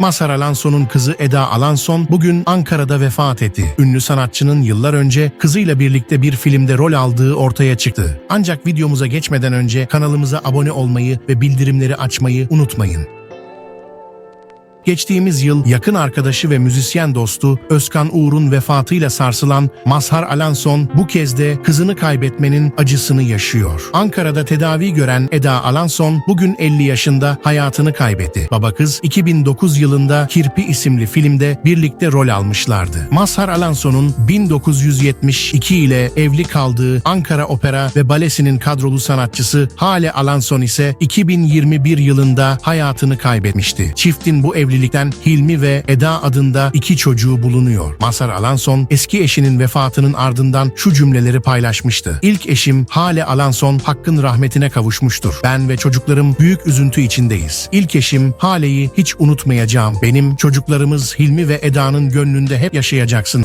Mazhar Alanson'un kızı Eda Alanson bugün Ankara'da vefat etti. Ünlü sanatçının yıllar önce kızıyla birlikte bir filmde rol aldığı ortaya çıktı. Ancak videomuza geçmeden önce kanalımıza abone olmayı ve bildirimleri açmayı unutmayın. Geçtiğimiz yıl yakın arkadaşı ve müzisyen dostu Özkan Uğur'un vefatıyla sarsılan Mazhar Alanson bu kez de kızını kaybetmenin acısını yaşıyor. Ankara'da tedavi gören Eda Alanson bugün 50 yaşında hayatını kaybetti. Baba kız 2009 yılında Kirpi isimli filmde birlikte rol almışlardı. Mazhar Alanson'un 1972 ile evli kaldığı Ankara Opera ve Balesi'nin kadrolu sanatçısı Hale Alanson ise 2021 yılında hayatını kaybetmişti. Çiftin bu evlilikten Hilmi ve Eda adında iki çocuğu bulunuyor. Mazhar Alanson eski eşinin vefatının ardından şu cümleleri paylaşmıştı. İlk eşim Hale Alanson hakkın rahmetine kavuşmuştur. Ben ve çocuklarım büyük üzüntü içindeyiz. İlk eşim Hale'yi hiç unutmayacağım. Benim çocuklarımız Hilmi ve Eda'nın gönlünde hep yaşayacaksın.